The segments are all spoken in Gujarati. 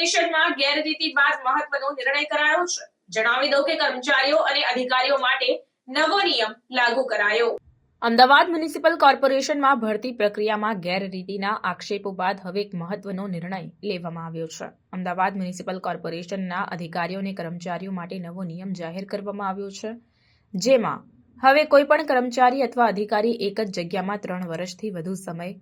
કોર્પોરેશનમાં ગેરરીતિ બાદ મહત્વનો નિર્ણય કરાયો છે. જણાવી દઉં કે કર્મચારીઓ અને અધિકારીઓ માટે નવો નિયમ લાગુ કરાયો. અમદાવાદ મ્યુનિસિપલ કોર્પોરેશનમાં ભરતી પ્રક્રિયામાં ગેરરીતિના આક્ષેપો બાદ હવે એક મહત્વનો નિર્ણય લેવામાં આવ્યો છે. અમદાવાદ મ્યુનિસિપલ કોર્પોરેશનના અધિકારીઓ અને કર્મચારીઓ માટે નવો નિયમ જાહેર કરવામાં આવ્યો છે, જેમાં હવે કોઈ પણ કર્મચારી અથવા અધિકારી એક જ જગ્યામાં ત્રણ વર્ષથી વધુ સમય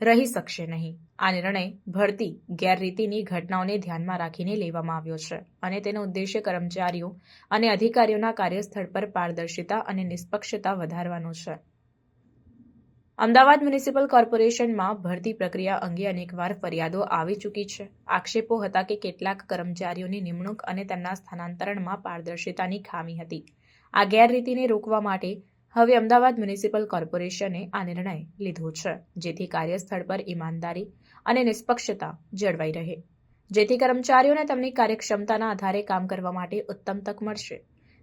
રહી શકશે નહીં. આ નિર્ણય ભરતી ગેરરીતિની ઘટનાઓને ધ્યાનમાં રાખીને લેવામાં આવ્યો છે અને તેનો ઉદ્દેશ્ય કર્મચારીઓ અને અધિકારીઓના કાર્યસ્થળ પર પારદર્શિતા અને નિષ્પક્ષતા વધારવાનો છે. અમદાવાદ મ્યુનિસિપલ કોર્પોરેશનમાં ભરતી પ્રક્રિયા અંગે અનેકવાર ફરિયાદો આવી ચૂકી છે. આક્ષેપો હતા કે કેટલાક કર્મચારીઓની નિમણૂક અને તેમના સ્થાનાંતરણમાં પારદર્શિતાની ખામી હતી. આ ગેરરીતિને રોકવા માટે હવે અમદાવાદ મ્યુનિસિપલ કોર્પોરેશને આ નિર્ણય લીધો છે, જેથી કાર્યસ્થળ પર ઈમાનદારી અને નિષ્પક્ષતા જળવાઈ રહે. જેથી કર્મચારીઓને તેમની કાર્યક્ષમતાના આધારે કામ કરવા માટે ઉત્તમ તક મળશે.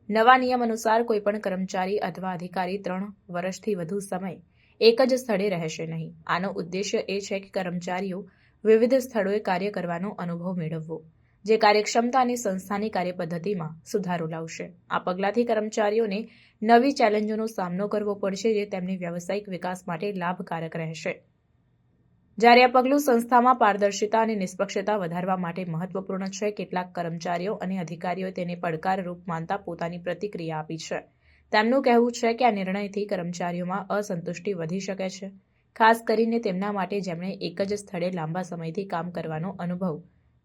નવા નિયમ અનુસાર કોઈપણ કર્મચારી અથવા અધિકારી ત્રણ વર્ષથી વધુ સમય એક જ સ્થળે રહેશે નહીં. આનો ઉદ્દેશ્ય એ છે કે કર્મચારીઓ વિવિધ સ્થળોએ કાર્ય કરવાનો અનુભવ મેળવવો. જે કાર્યક્ષમતા અને સંસ્થાની કાર્યપદ્ધતિમાં સુધારો લાવશે. આ પગલાંથી કર્મચારીઓને નવી ચેલેન્જોનો સામનો કરવો પડશે જે તેમની વ્યવસાયિક વિકાસ માટે લાભકારક રહેશે. જ્યારે આ પગલું સંસ્થામાં પારદર્શિતા અને નિષ્પક્ષતા વધારવા માટે મહત્વપૂર્ણ છે, કેટલાક કર્મચારીઓ અને અધિકારીઓ તેને પડકારરૂપ માનતા પોતાની પ્રતિક્રિયા આપી છે. તેમનું કહેવું છે કે આ નિર્ણયથી કર્મચારીઓમાં અસંતુષ્ટિ વધી શકે છે. ખાસ કરીને તેમના માટે જેમણે એક જ સ્થળે લાંબા સમયથી કામ કરવાનો અનુભવ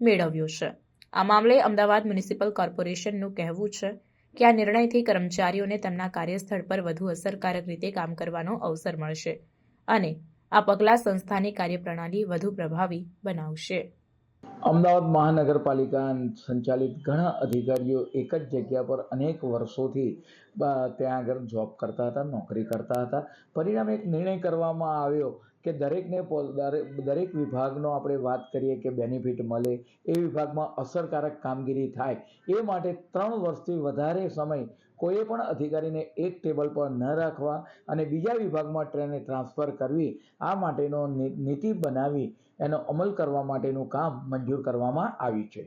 મેળવ્યો છે. આ મામલે અમદાવાદ મ્યુનિસિપલ કોર્પોરેશનનું કહેવું છે કે આ નિર્ણયથી કર્મચારીઓને તેમના કાર્યસ્થળ પર વધુ અસરકારક રીતે કામ કરવાનો અવસર મળશે અને આ પગલાં સંસ્થાની કાર્યપ્રણાલી વધુ પ્રભાવી બનાવશે. અમદાવાદ મહાનગરપાલિકા સંચાલિત ઘણા અધિકારીઓ એક જ જગ્યા પર અનેક વર્ષોથી ત્યાં આગળ જોબ કરતા હતા, નોકરી કરતા હતા. પરિણામે એક નિર્ણય કરવામાં આવ્યો કે દરેકને દરેક વિભાગનો આપણે વાત કરીએ કે બેનિફિટ મળે, એ વિભાગમાં અસરકારક કામગીરી થાય, એ માટે ત્રણ વર્ષથી વધારે સમય કોઈ પણ અધિકારીને એક ટેબલ પર ન રાખવા અને બીજા વિભાગમાં ટ્રેને ટ્રાન્સફર કરવી, આ માટેનો નીતિ બનાવી એનો અમલ કરવા માટેનું કામ મંજૂર કરવામાં આવ્યું છે.